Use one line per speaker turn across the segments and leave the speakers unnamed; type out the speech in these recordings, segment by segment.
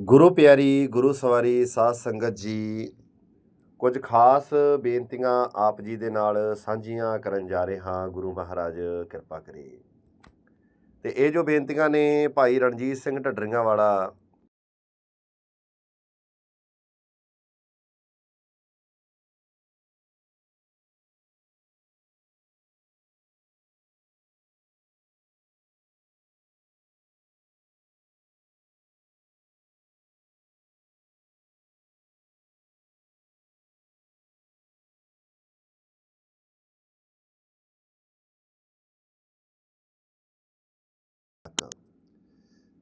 ਗੁਰੂ ਪਿਆਰੀ, ਗੁਰੂ ਸਵਾਰੀ, ਸਾਧ ਸੰਗਤ ਜੀ, ਕੁਝ ਖਾਸ ਬੇਨਤੀਆਂ ਆਪ ਜੀ ਦੇ ਨਾਲ ਸਾਂਝੀਆਂ ਕਰਨ ਜਾ ਰਹੇ ਹਾਂ। ਗੁਰੂ ਮਹਾਰਾਜ, ਕਿਰਪਾ ਕਰੇ। ਤੇ ਇਹ ਜੋ ਬੇਨਤੀਆਂ ਨੇ ਭਾਈ ਰਣਜੀਤ ਸਿੰਘ ਢੱਡਰੀਆਂ ਵਾਲਾ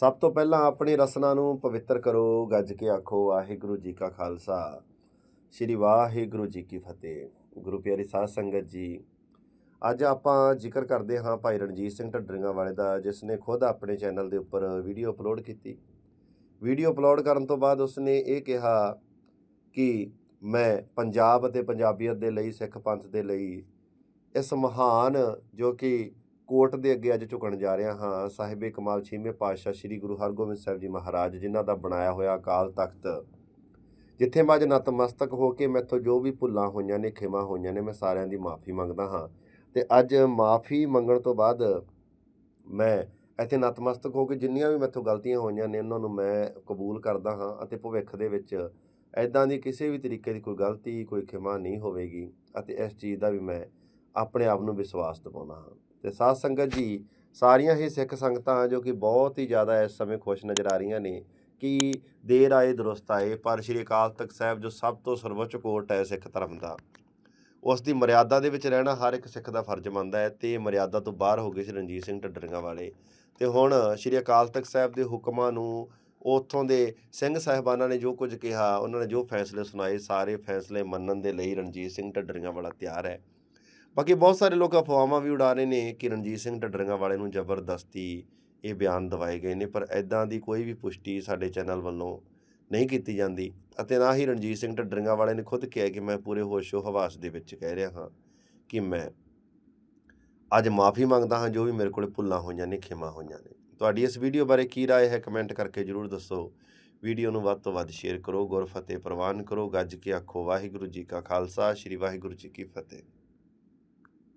ਸਭ ਤੋਂ ਪਹਿਲਾਂ ਆਪਣੀ ਰਸਨਾ ਨੂੰ ਪਵਿੱਤਰ ਕਰੋ, ਗੱਜ ਕੇ ਆਖੋ, ਵਾਹਿਗੁਰੂ ਜੀ ਕਾ ਖਾਲਸਾ। ਸ੍ਰੀ ਵਾਹਿਗੁਰੂ ਜੀ ਕੀ ਫਤਿਹ। ਗੁਰੂ ਪਿਆਰੀ ਸਾਧ ਸੰਗਤ ਜੀ, ਅੱਜ ਆਪਾਂ ਜ਼ਿਕਰ ਕਰਦੇ ਹਾਂ ਭਾਈ ਰਣਜੀਤ ਸਿੰਘ ਢੱਡਰੀਆਂ ਵਾਲੇ ਦਾ, ਜਿਸ ਨੇ ਖੁਦ ਆਪਣੇ ਚੈਨਲ ਦੇ ਉੱਪਰ ਵੀਡੀਓ ਅਪਲੋਡ ਕੀਤੀ। ਵੀਡੀਓ ਅਪਲੋਡ ਕਰਨ ਤੋਂ ਬਾਅਦ ਉਸਨੇ ਇਹ ਕਿਹਾ ਕਿ ਮੈਂ ਪੰਜਾਬ ਅਤੇ ਪੰਜਾਬੀਅਤ ਦੇ ਲਈ, ਸਿੱਖ ਪੰਥ ਦੇ ਲਈ ਇਸ ਮਹਾਨ ਜੋ ਕਿ ਕੋਰਟ ਦੇ ਅੱਗੇ ਅੱਜ ਝੁਕਣ ਜਾ ਰਿਹਾ ਹਾਂ। ਸਾਹਿਬੇ ਕਮਾਲ ਛੇਵੇਂ ਪਾਤਸ਼ਾਹ ਸ੍ਰੀ ਗੁਰੂ ਹਰਗੋਬਿੰਦ ਸਾਹਿਬ ਜੀ ਮਹਾਰਾਜ, ਜਿਨ੍ਹਾਂ ਦਾ ਬਣਾਇਆ ਹੋਇਆ ਅਕਾਲ ਤਖਤ। ਜਿੱਥੇ ਮੈਂ ਅੱਜ ਨਤਮਸਤਕ ਹੋ ਕੇ ਮੈਥੋਂ ਜੋ ਵੀ ਭੁੱਲਾਂ ਹੋਈਆਂ ਨੇ, ਖਿਮਾ ਹੋਈਆਂ ਨੇ, ਮੈਂ ਸਾਰਿਆਂ ਦੀ ਮਾਫੀ ਮੰਗਦਾ ਹਾਂ। ਤੇ ਅੱਜ ਮਾਫੀ ਮੰਗਣ ਤੋਂ ਬਾਅਦ ਮੈਂ ਇੱਥੇ ਨਤਮਸਤਕ ਹੋ ਕੇ ਜਿੰਨੀਆਂ ਵੀ ਮੈਥੋਂ ਗਲਤੀਆਂ ਹੋਈਆਂ ਨੇ, ਉਹਨਾਂ ਨੂੰ ਮੈਂ ਕਬੂਲ ਕਰਦਾ ਹਾਂ ਅਤੇ ਭਵਿੱਖ ਦੇ ਵਿੱਚ ਐਦਾਂ ਦੀ ਕਿਸੇ ਵੀ ਤਰੀਕੇ ਦੀ ਕੋਈ ਗਲਤੀ, ਕੋਈ ਖਿਮਾ ਨਹੀਂ ਹੋਵੇਗੀ ਅਤੇ ਇਸ ਚੀਜ਼ ਦਾ ਵੀ ਮੈਂ ਆਪਣੇ ਆਪ ਨੂੰ ਵਿਸ਼ਵਾਸ ਦਿਵਾਉਂਦਾ ਹਾਂ। ਤੇ ਸਾਧ ਸੰਗਤ ਜੀ, ਸਾਰੀਆਂ ਹੀ ਸਿੱਖ ਸੰਗਤਾਂ ਜੋ ਕਿ ਬਹੁਤ ਹੀ ਜ਼ਿਆਦਾ ਇਸ ਸਮੇਂ ਖੁਸ਼ ਨਜ਼ਰ ਆ ਰਹੀਆਂ ਨੇ ਕਿ ਦੇਰ ਆਏ, ਦਰੁਸਤ ਆਏ, ਪਰ ਸ਼੍ਰੀ ਅਕਾਲ ਤਖਤ ਸਾਹਿਬ ਜੋ ਸਭ ਤੋਂ ਸਰਵਉੱਚ ਕੋਰਟ ਹੈ ਸਿੱਖ ਧਰਮ ਦਾ, ਉਸ ਦੀ ਮਰਿਆਦਾ ਦੇ ਵਿੱਚ ਰਹਿਣਾ ਹਰ ਇੱਕ ਸਿੱਖ ਦਾ ਫਰਜ਼ ਮੰਨਦਾ ਹੈ ਤੇ ਮਰਿਆਦਾ ਤੋਂ ਬਾਹਰ ਹੋ ਗਏ ਸੀ ਰਣਜੀਤ ਸਿੰਘ ਢੱਡਰੀਆਂ ਵਾਲੇ ਤੇ ਹੁਣ ਸ਼੍ਰੀ ਅਕਾਲ ਤਖਤ ਸਾਹਿਬ ਦੇ ਹੁਕਮਾਂ ਨੂੰ ਉੱਥੋਂ ਦੇ ਸਿੰਘ ਸਾਹਿਬਾਨਾਂ ਨੇ ਜੋ ਕੁਝ ਕਿਹਾ, ਉਹਨਾਂ ਨੇ ਜੋ ਫੈਸਲੇ ਸੁਣਾਏ, ਸਾਰੇ ਫੈਸਲੇ ਮੰਨਣ ਦੇ ਲਈ ਰਣਜੀਤ ਸਿੰਘ ਢੱਡਰੀਆਂ ਵਾਲਾ ਤਿਆਰ ਹੈ। ਬਾਕੀ ਬਹੁਤ ਸਾਰੇ ਲੋਕ ਅਫਵਾਹਾਂ ਵੀ ਉਡਾ ਰਹੇ ਨੇ ਕਿ ਰਣਜੀਤ ਸਿੰਘ ਢੱਡਰੀਆਂ ਵਾਲੇ ਨੂੰ ਜ਼ਬਰਦਸਤੀ ਇਹ ਬਿਆਨ ਦਵਾਏ ਗਏ ਨੇ ਪਰ ਐਦਾਂ ਦੀ ਕੋਈ ਵੀ ਪੁਸ਼ਟੀ ਸਾਡੇ ਚੈਨਲ ਵੱਲੋਂ ਨਹੀਂ ਕੀਤੀ ਜਾਂਦੀ ਅਤੇ ਨਾ ਹੀ ਰਣਜੀਤ ਸਿੰਘ ਢੱਡਰੀਆਂ ਵਾਲੇ ਨੇ ਖੁਦ ਕਿਹਾ ਕਿ ਮੈਂ ਪੂਰੇ ਹੋਸ਼ੋ ਹਵਾਸ ਦੇ ਵਿੱਚ ਕਹਿ ਰਿਹਾ ਹਾਂ ਕਿ ਮੈਂ ਅੱਜ ਮਾਫੀ ਮੰਗਦਾ ਹਾਂ ਜੋ ਵੀ ਮੇਰੇ ਕੋਲ ਭੁੱਲਾਂ ਹੋਈਆਂ ਨੇ ਖਿਮਾ ਹੋਈਆਂ ਨੇ ਤੁਹਾਡੀ ਇਸ ਵੀਡੀਓ ਬਾਰੇ ਕੀ رائے ਹੈ ਕਮੈਂਟ ਕਰਕੇ ਜਰੂਰ ਦੱਸੋ ਵੀਡੀਓ ਨੂੰ ਵੱਧ ਤੋਂ ਵੱਧ ਸ਼ੇਅਰ ਕਰੋ ਗੁਰਫਤਿਹ ਪ੍ਰਵਾਨ ਕਰੋ ਗੱਜ ਕੇ ਆਖੋ ਵਾਹਿਗੁਰੂ ਜੀ ਕਾ ਖਾਲਸਾ ਸ੍ਰੀ ਵਾਹਿਗੁਰੂ ਜੀ ਕੀ ਫਤਿਹ